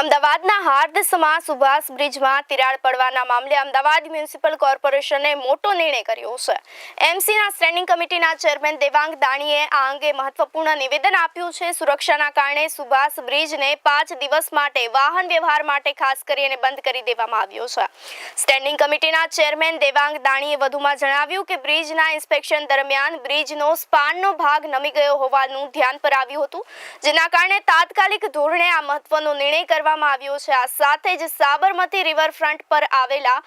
અમદાવાદના હાર્દસમાં સુભાષ બ્રિજમાં તિરાડ પડવાના મામલે અમદાવાદ મ્યુનિસિપલ કોર્પોરેશને મોટો નિર્ણય કર્યો છે. એમસીના સ્ટેન્ડિંગ કમિટીના ચેરમેન દેવાંગ દાણીએ આ અંગે મહત્વપૂર્ણ નિવેદન આપ્યું છે. સુરક્ષાના કારણે સુભાષ બ્રિજને પાંચ દિવસ માટે વાહન વ્યવહાર માટે ખાસ કરીને બંધ કરી દેવામાં આવ્યો છે. સ્ટેન્ડિંગ કમિટીના ચેરમેન દેવાંગ દાણીએ વધુમાં જણાવ્યું કે બ્રિજના ઇન્સ્પેક્શન દરમિયાન બ્રિજનો સ્પાનનો ભાગ નમી ગયો હોવાનું ધ્યાન પર આવ્યું હતું. જેના કારણે તાત્કાલિક ધોરણે આ મહત્વનો નિર્ણય કરવામાં આવ્યો છે. આ સાથે જ સાબરમતી રિવરફ્રન્ટ પર આવેલા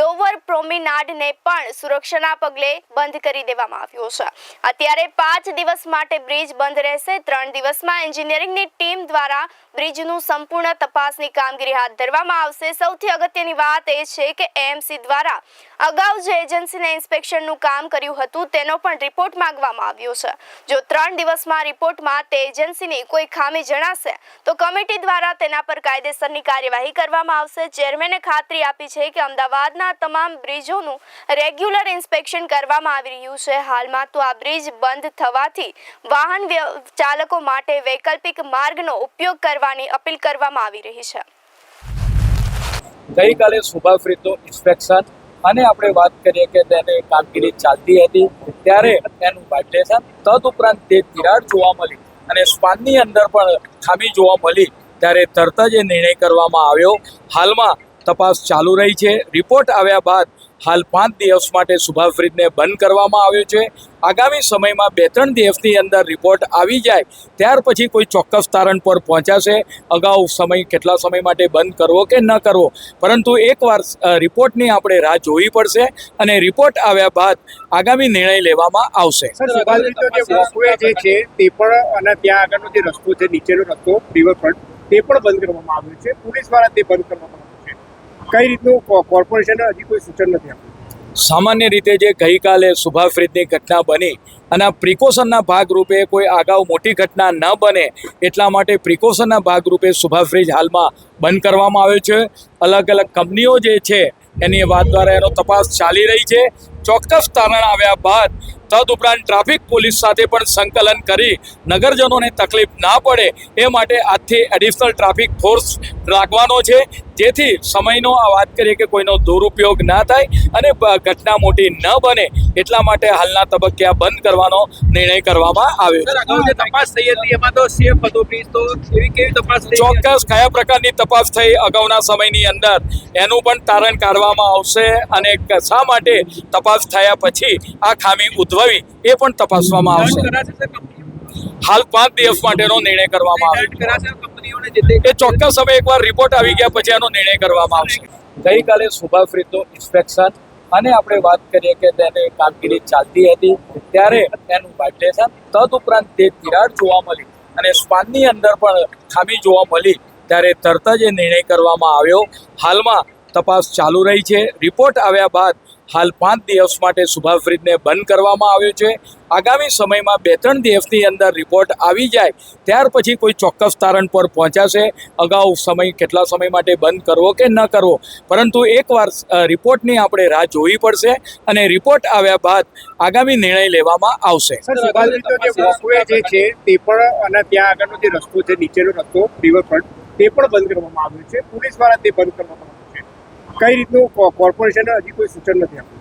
લોવર પ્રોમિનાડને પણ સુરક્ષાના પગલે બંધ કરી દેવામાં આવ્યો છે. અત્યારે પાંચ દિવસ માટે બ્રિજ બંધ રહેશે. ત્રણ દિવસમાં એન્જિનિયરિંગની ટીમ દ્વારા બ્રિજનું સંપૂર્ણ તપાસની કામગીરી હાથ ધરવામાં આવશે. સૌથી અગત્યની વાત એ છે કે એએમસી દ્વારા અગાઉ જે એજન્સીને ઇન્સ્પેક્શનનું કામ કર્યું હતું, તેનો પણ રિપોર્ટ માંગવામાં આવ્યો છે. જો ત્રણ દિવસમાં રિપોર્ટમાં તે એજન્સીની કોઈ ખામી જણાશે, તો કમિટી દ્વારા તેના પર કાયદેસરની કાર્યવાહી કરવામાં આવશે. ચેરમેને ખાતરી આપી છે કે અમદાવાદના તમામ બ્રિજોનું રેગ્યુલર ઇન્સ્પેક્શન કરવામાં આવી રહ્યું છે. હાલમાં તો આ બ્રિજ બંધ થવાથી વાહન ચાલકો માટે વૈકલ્પિક માર્ગનો ઉપયોગ કરવાની અપીલ કરવામાં આવી રહી છે. ગઈકાલે સુભા ઇન્સ્પેક્શન અને આપણે વાત કરીએ કે તેને કામગીરી ચાલતી હતી, ત્યારે તેનું વાઇબ્રેશન તદુપરાંત તે તિરાડ જોવા મળી અને સ્પાનની અંદર પણ ખામી જોવા મળી. ત્યારે તરત જ એ નિર્ણય કરવામાં આવ્યો. હાલમાં તપાસ ચાલુ રહી છે. રિપોર્ટ આવ્યા બાદ હાલ પાંચ દિવસ માટે સુભાષ બ્રિજને બંધ કરવામાં આવ્યો છે. આગામી સમયમાં બે ત્રણ દિવસની અંદર રિપોર્ટ આવી જાય, ત્યાર પછી કોઈ ચોક્કસ તારણ પર પહોંચાશે. અગાઉ સમય કેટલા સમય માટે બંધ કરવો કે ન કરવો, પરંતુ એકવાર રિપોર્ટની આપણે રાહ જોવી પડશે અને રિપોર્ટ આવ્યા બાદ આગામી નિર્ણય લેવામાં આવશે. તે પણ, અને ત્યાં આગળનો જે રસ્તો છે, નીચેનો રસ્તો રિવરફ્રન્ટ તે પણ બંધ કરવામાં આવ્યું છે. પોલીસ દ્વારા તે બંધ કરવામાં આવ્યું છે. કઈ રીતનું કોર્પોરેશને હજી કોઈ સૂચન નથી આપ્યું? સામાન્ય રીતે જે ગઈકાલે સુભાષ બ્રિજની ઘટના બની અને પ્રિકોશનના ભાગરૂપે કોઈ અગાઉ મોટી ઘટના ન બને એટલા માટે પ્રિકોશનના ભાગરૂપે સુભાષ બ્રિજ હાલમાં બંધ કરવામાં આવ્યો છે. અલગ અલગ કંપનીઓ જે છે, એની વાત દ્વારા એનો તપાસ ચાલી રહી છે. ચોક્કસ તારણ આવ્યા બાદ તદઉપરાંત ટ્રાફિક પોલીસ સાથે પણ સંકલન કરી નગરજનોને તકલીફ ના પડે એ માટે આજથી એડિશનલ ટ્રાફિક ફોર્સ રાખવાનો છે. જેથી સમયનો આ વાત કરીએ કે કોઈનો દુરુપયોગ ના થાય અને ઘટના મોટી ન બને એટલા માટે હાલના તબક્કે આ બંધ કરવાનો નિર્ણય કરવામાં આવ્યો તપાસ થઈ હતી એમાં તો સેફ હતો બ્રિજ તો એવી કેવી તપાસ ચોક્કસ કયા પ્રકારની તપાસ થઈ અગાઉના સમયની અંદર એનું પણ તારણ કાઢવામાં આવશે અને શા માટે તપાસ થયા પછી આ ખામી ઉદ્ભવી એ પણ તપાસવામાં આવશે. હાલ પાંચ દિવસ માટેનો નિર્ણય કરવામાં આવે એ ચોક્કસ સમય એકવાર રિપોર્ટ આવી ગયા પછી એનો નિર્ણય કરવામાં આવશે. ગઈકાલે સુભાષ બ્રિજનું ઇન્સ્પેક્શન અને આપણે વાત કરીએ કે તેને કામગીરી ચાલતી હતી ત્યારે તેનું વાઇબ્રેશન તદુપરાંત તે તિરાડ જોવા મળી અને સ્પાનની અંદર પણ ખામી જોવા મળી ત્યારે તરત જ એ નિર્ણય કરવામાં આવ્યો. હાલમાં તપાસ ચાલુ રહી છે. રિપોર્ટ આવ્યા બાદ હાલ પાંચ દિવસ માટે સુભાષ બ્રિજને બંધ કરવામાં આવ્યો છે. આગામી સમયમાં બે ત્રણ દિવસની અંદર રિપોર્ટ આવી જાય, ત્યાર પછી કોઈ ચોક્કસ તારણ પર પહોંચાશે. અગાઉ સમય કેટલા સમય માટે બંધ કરવો કે ન કરવો, પરંતુ એકવાર રિપોર્ટની આપણે રાહ જોવી પડશે અને રિપોર્ટ આવ્યા બાદ આગામી નિર્ણય લેવામાં આવશે. જે છે, તે પણ, અને ત્યાં આગળનો જે રસ્તો છે, નીચેનો રસ્તો રિવરફ્રન્ટ તે પણ બંધ કરવામાં આવ્યો છે. પોલીસ દ્વારા તે બંધ કરવામાં કઈ રીતનું કોર્પોરેશને હજી કોઈ સૂચન નથી આપ્યું?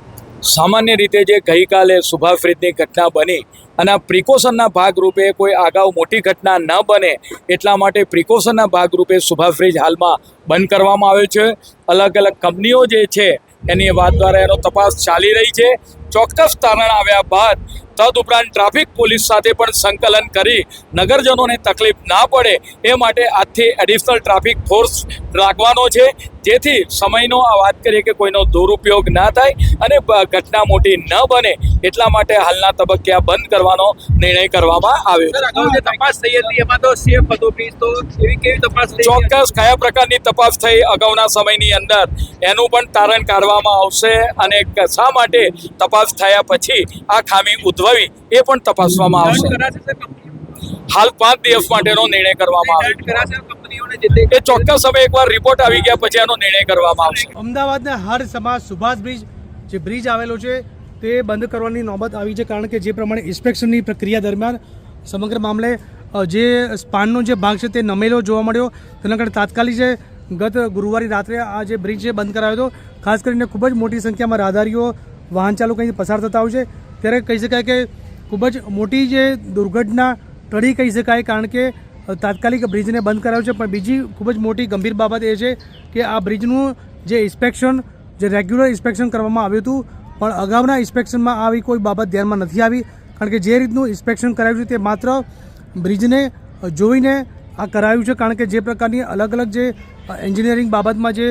સામાન્ય રીતે જે ગઈકાલે સુભા બ્રિજની ઘટના બની અને પ્રિકોશનના ભાગરૂપે કોઈ અગાઉ મોટી ઘટના ન બને એટલા માટે પ્રિકોશનના ભાગરૂપે સુભા ફ્રીજ હાલમાં બંધ કરવામાં આવ્યો છે. અલગ અલગ કંપનીઓ જે છે, એની વાત દ્વારા એનો તપાસ ચાલી રહી છે. ચોક્કસ તારણ આવ્યા બાદ તદુપરાંત ટ્રાફિક પોલીસ સાથે પણ સંકલન કરી નગરજનોને તકલીફ ના પડે એ માટે આજથી એડિશનલ ટ્રાફિક ફોર્સ રાખવાનો છે. જેથી સમયનો આ વાત કરીએ કે કોઈનો દુરુપયોગ ના થાય અને ઘટના મોટી ન બને એટલા માટે હાલના તબક્કે આ બંધ કરવાનો નિર્ણય કરવામાં આવ્યો છે. તપાસ થઈ હતી એમાં તો સેફ હતો બ્રિજ તો એવી કેવી તપાસ ચોક્કસ કયા પ્રકારની તપાસ થઈ અગાઉના સમયની અંદર? એનું પણ તારણ કાઢવામાં આવશે અને શા માટે તપાસ થયા પછી આ ખામી ઉદ્ભવી એ પણ તપાસવામાં આવશે. હાલ પાંચ દિવસ માટેનો નિર્ણય કરવામાં આવ્યો. કંપનીઓને જે એ ચોક્કસ સમય એકવાર રિપોર્ટ આવી ગયા પછી એનો નિર્ણય કરવામાં આવશે. અમદાવાદના હર સમાજ સુભાષ બ્રિજ જે બ્રિજ આવેલો છે તે બંધ કરવાની નોબત આવી છે કારણ કે જે પ્રમાણે ઇન્સ્પેક્શનની પ્રક્રિયા દરમિયાન સમગ્ર મામલે જે સ્પાનનો જે ભાગ છે તે નમેલો જોવા મળ્યો. તેના કારણે તાત્કાલિક જે ગત ગુરુવારે રાત્રે આ જે બ્રિજ છે બંધ કરાયો હતો. ખાસ કરીને ખૂબ જ મોટી સંખ્યામાં રાહદારીઓ વાહન ચાલકો અહીંથી પસાર થતા હોય છે. ત્યારે કહી શકાય કે ખૂબ જ મોટી જે દુર્ઘટના ટળી કહી શકાય, કારણ કે તાત્કાલિક બ્રિજને બંધ કરાયો છે. પણ બીજી ખૂબ જ મોટી ગંભીર બાબત એ છે કે આ બ્રિજનું જે ઇન્સ્પેક્શન, જે રેગ્યુલર ઇન્સ્પેક્શન કરવામાં આવ્યું હતું, પણ અગાઉના ઇન્સ્પેક્શનમાં આવી કોઈ બાબત ધ્યાનમાં નથી આવી, કારણ કે જે રીતનું ઇન્સ્પેક્શન કરાયું છે તે માત્ર બ્રિજને જોઈને આ કરાયું છે, કારણ કે જે પ્રકારની અલગ અલગ જે એન્જિનિયરિંગ બાબતમાં જે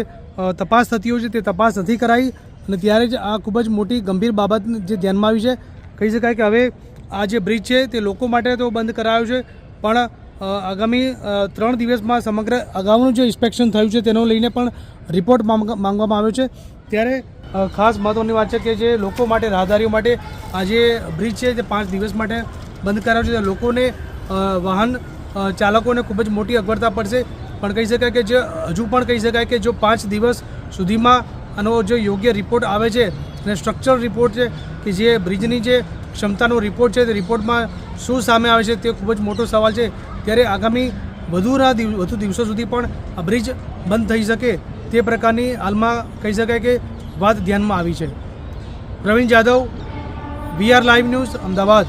તપાસ થતી હોય છે તે તપાસ નથી કરાઈ. અને ત્યારે જ આ ખૂબ જ મોટી ગંભીર બાબત જે ધ્યાનમાં આવી છે, કહી શકાય કે હવે આ જે બ્રિજ છે તે લોકો માટે તો બંધ કરાયો છે, પણ આગામી ત્રણ દિવસમાં સમગ્ર અગાઉનું જે ઇન્સ્પેક્શન થયું છે તેનો લઈને પણ રિપોર્ટ માંગ- માંગવામાં આવ્યો છે. ત્યારે ખાસ મહત્ત્વની વાત છે કે જે લોકો માટે, રાહદારીઓ માટે આ જે બ્રિજ છે તે પાંચ દિવસ માટે બંધ કરાયો છે લોકોને વાહન ચાલકોને ખૂબ જ મોટી અગવડતા પડશે. પણ કહી શકાય કે જે, હજુ પણ કહી શકાય કે જો પાંચ દિવસ સુધીમાં આનો જે યોગ્ય રિપોર્ટ આવે છે અને સ્ટ્રક્ચરલ રિપોર્ટ છે કે જે બ્રિજની જે ક્ષમતાનો રિપોર્ટ છે તે રિપોર્ટમાં શું સામે આવે છે તે ખૂબ જ મોટો સવાલ છે. ત્યારે આગામી વધુના વધુ દિવસો સુધી પણ આ બ્રિજ બંધ થઈ શકે તે પ્રકારની હાલમાં કહી શકાય કે વાત ધ્યાનમાં આવી છે. Pravin Jadav VR live news Ahmedabad.